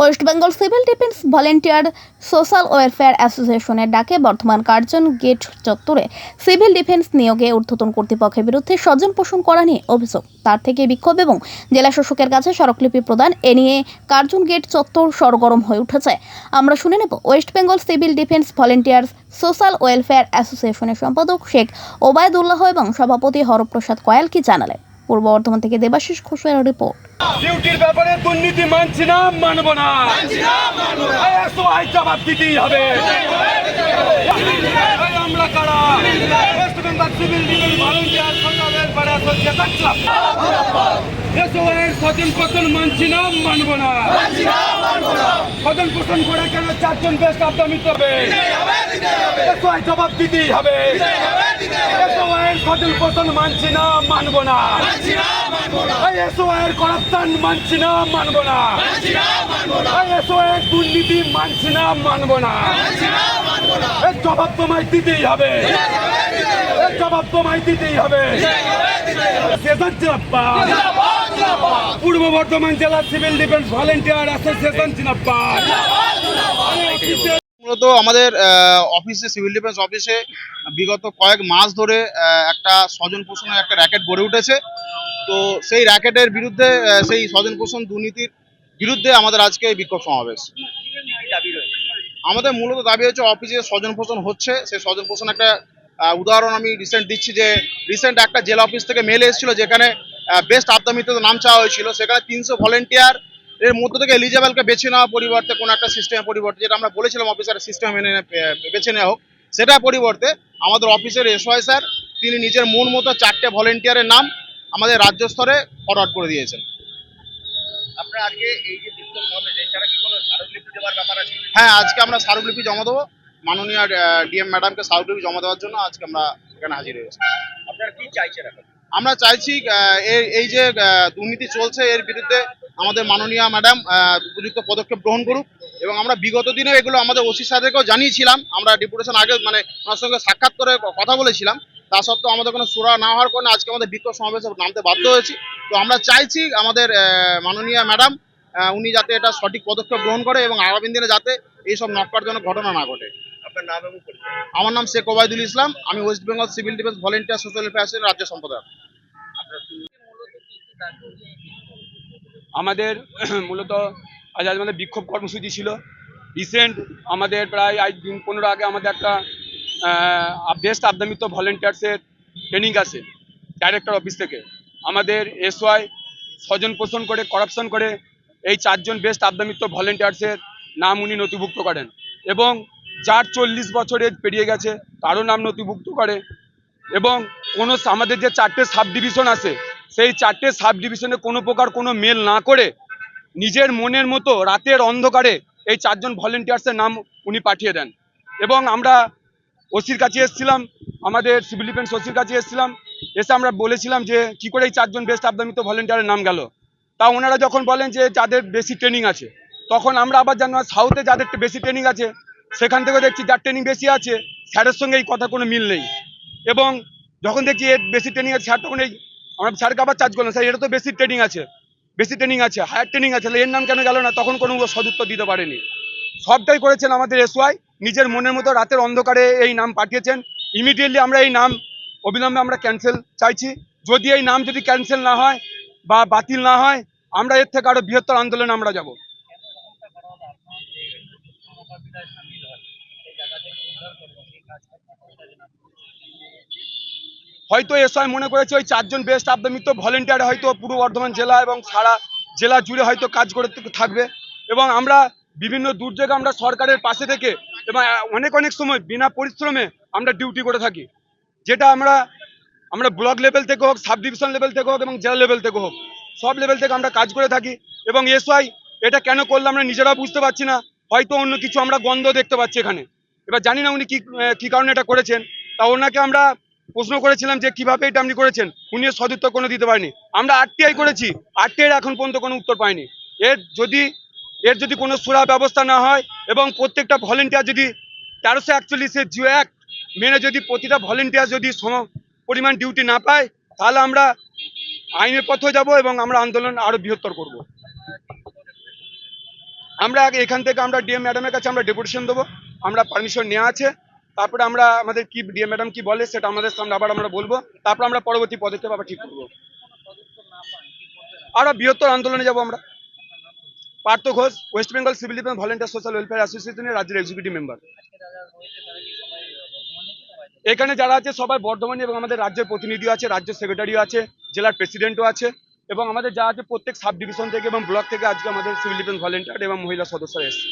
West Bengal civil defence volunteer social welfare অ্যাসোসিয়েশনের ডাকে Bardhaman Curzon gate চত্বরে সিভিল ডিফেন্স নিয়োগে ঊর্ধ্বতন কর্তৃপক্ষের বিরুদ্ধে স্বজন পোষণ করা নিয়ে অভিযোগ। তার থেকে বিক্ষোভ এবং জেলা শাসকের কাছে স্মারকলিপি প্রদান, এ নিয়ে কার্জন গেট চত্বর সরগরম হয়ে উঠেছে। আমরা শুনে নেব West Bengal civil defence volunteer social welfare অ্যাসোসিয়েশনের সম্পাদক শেখ ওবায়দুল্লাহ এবং সভাপতি হরপ্রসাদ কয়াল কি জানালেন। পূর্ব বর্ধমান থেকে দেবাশিস ঘোষের রিপোর্ট ডিউটির ব্যাপারে দুর্নীতি মানছি না মানব না। আই জবাব দিতেই হবে। এই আমরা কারা? West Bengal civil defence volunteer social welfare association club এসওআইয়ের স্বজন পোষণ মানছি না মানব না। স্বজন পোষণ করে কেন চারজন আবদামিত হবে? জবাব দিতেই হবে। এসওআইয়ের স্বজন মানছি না মানব না। করাপশন মানছি না মানব না। এই এসওআইয়ের দুর্নীতি মানছি না মানব না। এর জবাব তোমায় দিতেই হবে। এর জবাব তোমায় দিতেই হবে। পূর্ব বর্ধমান জেলা সিভিল ডিফেন্স ভলেন্টিয়ার অ্যাসোসিয়েশন জিনাপ্পার মূলত আমাদের অফিসে সিভিল ডিফেন্স অফিসে বিগত কয়েক মাস ধরে একটা স্বজন পোষণের একটা র্যাকেট গড়ে উঠেছে। তো সেই র্যাকেটের বিরুদ্ধে সেই স্বজন পোষণ দুর্নীতির বিরুদ্ধে আমাদের আজকে এই বিক্ষোভ সমাবেশ। আমাদের মূলত দাবি হচ্ছে অফিসে স্বজন পোষণ হচ্ছে। সেই স্বজন পোষণ একটা উদাহরণ আমি রিসেন্ট দিচ্ছি যে রিসেন্ট একটা জেলা অফিস থেকে মেল এসেছিল যেখানে বেস্ট আবদামিতে নাম চাওয়া হয়েছিল। সেখানে তিনশো ভলেন্টিয়ার এর মধ্য থেকে এলিজেবলকে বেছে নেওয়া পরিবর্তে কোনো একটা সিস্টেমের পরিবর্তে যেটা আমরা বলেছিলাম অফিসার সিস্টেম মেনে বেছে নেওয়া হোক সেটা পরিবর্তে আমাদের অফিসের এসওয়াই স্যার তিনি নিজের মন মতো চারটে ভলেন্টিয়ারের নাম আমাদের রাজ্য স্তরে ফরওয়ার্ড করে দিয়েছেন। আপনারা আজকে এই যে বিক্ষোভ হবে এছাড়া কি কোনো স্মারকলিপি দেওয়ার ব্যাপার আছে? হ্যাঁ আজকে আমরা স্মারকলিপি জমা দেবো। মাননীয় ডিএম ম্যাডামকে স্মারকলিপি জমা দেওয়ার জন্য আজকে আমরা এখানে হাজির হয়েছি আপনারা কি চাইছেন এখন? আমরা চাইছি এই যে দুর্নীতি চলছে এর বিরুদ্ধে আমাদের মাননীয় ম্যাডাম উপযুক্ত পদক্ষেপ গ্রহণ করুক এবং আমরা বিগত দিনে এগুলো আমাদের ওসি স্যারদেরকেও জানিয়েছিলাম আমরা ডেপুটেশন আগে মানে ওনার সঙ্গে সাক্ষাৎ করে কথা বলেছিলাম তা সত্ত্বেও আমাদের কোনো সুরা না হওয়ার কারণে আজকে আমাদের বিক্ষোভ সমাবেশে নামতে বাধ্য হয়েছি। তো আমরা চাইছি আমাদের আহ, মাননীয় ম্যাডাম উনি যাতে এটা সঠিক পদক্ষেপ গ্রহণ করে এবং আগামী দিনে যাতে এইসব নক্কারজনক ঘটনা না ঘটে। আপনার নাম এবং আমার নাম শেখ ওবায়দুল ইসলাম আমি West Bengal civil defence volunteer social welfare রাজ্য সম্পাদক। আমাদের মূলত আজ আজ আমাদের বিক্ষোভ কর্মসূচি ছিল। রিসেন্ট আমাদের প্রায় আজ দিন পনেরো আগে আমাদের একটা বেস্ট আবদামিত ভলেন্টিয়ার্সের ট্রেনিং আছে ডাইরেক্টর অফিস থেকে। আমাদের এসওয়াই স্বজন পোষণ করে করাপশন করে এই চারজন বেস্ট আবদামিত ভলেন্টিয়ার্সের নাম উনি নথিভুক্ত করেন। এবং যার চল্লিশ বছরের পেরিয়ে গেছে, তারও নাম নথিভুক্ত করে। এবং কোনো আমাদের যে চারটে সাব ডিভিশন আছে সেই চারটে সাব ডিভিশনে কোনো প্রকার কোনো মেল না করে নিজের মনের মতো রাতের অন্ধকারে এই চারজন ভলেন্টিয়ার্সের নাম উনি পাঠিয়ে দেন। এবং আমরা ওসির কাছে এসেছিলাম, আমাদের সিভিল ডিফেন্স ওসির কাছে এসেছিলাম, এসে আমরা বলেছিলাম যে কি করে এই চারজন বেস্ট আবদামিত ভলেন্টিয়ারের নাম গেল। তা ওনারা যখন বলেন যে যাদের বেশি ট্রেনিং আছে, তখন আমরা আবার জানলাম সাউথে যাদের বেশি ট্রেনিং আছে, সেখান থেকে দেখছি যার ট্রেনিং বেশি আছে, স্যারের সঙ্গে এই কথা কোনো মিল নেই। এবং যখন দেখছি এর বেশি ট্রেনিং আছে, স্যার তখন এই আমরা স্যারকে আবার চার্জ করলাম। স্যার, এটা তো বেশি ট্রেনিং আছে। বেশি ট্রেনিং আছে হায়ার ট্রেনিং আছে এর নাম কেন গেল না? তখন কোনো সদুত্তর দিতে পারেনি। সবটাই করেছেন আমাদের এসওয়াই নিজের মনের মতো রাতের অন্ধকারে এই নাম পাঠিয়েছেন। ইমিডিয়েটলি আমরা এই নাম অবিলম্বে আমরা ক্যান্সেল চাইছি। যদি এই নাম যদি ক্যান্সেল না হয় বা বাতিল না হয়, আমরা এর থেকে আরও বৃহত্তর আন্দোলনে আমরা যাব। হয়তো এসআই মনে করেছে ওই চারজন বেস্ট আবদামিত ভলেন্টিয়ার হয়তো পূর্ব বর্ধমান জেলা এবং সারা জেলা জুড়ে হয়তো কাজ করে থাকবে। এবং আমরা বিভিন্ন দুর্যোগে আমরা সরকারের পাশে থেকে এবং অনেক অনেক সময় বিনা পরিশ্রমে আমরা ডিউটি করে থাকি। যেটা আমরা আমরা ব্লক লেভেল থেকে হোক সাব ডিভিশন লেভেল থেকে হোক এবং জেলা লেভেল থেকে হোক, সব লেভেল থেকে আমরা কাজ করে থাকি। এবং এসআই এটা কেন করলে আমরা নিজেরা বুঝতে পারছি না। হয়তো অন্য কিছু আমরা গন্ধ দেখতে পাচ্ছি এখানে। এবার জানি না উনি কি কি কারণে এটা করেছেন। তা ওনাকে আমরা প্রশ্ন করেছিলাম যে কীভাবে এটা আপনি করেছেন, উনি সদুত্তর কোনো দিতে পারেনি। আমরা আরটিআই করেছি আরটিআই এখন পর্যন্ত কোনো উত্তর পাইনি এর যদি এর যদি কোনো সুরা ব্যবস্থা না হয় এবং প্রত্যেকটা ভলেন্টিয়ার যদি তেরোশো একচল্লিশের জিও অ্যাক্ট মেনে যদি প্রতিটা ভলেন্টিয়ার যদি সম পরিমাণ ডিউটি না পায়, তাহলে আমরা আইনের পথে যাব এবং আমরা আন্দোলন আরও বৃহত্তর করব। আমরা এখান থেকে আমরা ডিএম ম্যাডামের কাছে আমরা ডেপুটেশন দেবো, আমরা পারমিশন নেওয়া আছে। তারপরে আমরা আমাদের কি ডিএম ম্যাডাম কি বলে সেটা আমাদের সামনে আবার আমরা বলব। তারপর আমরা পরবর্তী পদক্ষেপ আবার ঠিক করব। আরও বৃহত্তর আন্দোলনে যাব আমরা। Partha Ghosh, West Bengal civil defence volunteer social welfare অ্যাসোসিয়েশনের রাজ্যের এক্সিকিউটিভ মেম্বার এখানে যারা আছে সবাই বর্ধমানে এবং আমাদের রাজ্যের প্রতিনিধিও আছে রাজ্য সেক্রেটারিও আছে, জেলার প্রেসিডেন্টও আছে এবং আমাদের যা আছে প্রত্যেক সাব ডিভিশন থেকে এবং ব্লক থেকে আজকে আমাদের সিভিল ডিফেন্স ভলেন্টিয়ার এবং মহিলা সদস্যরা এসেছে।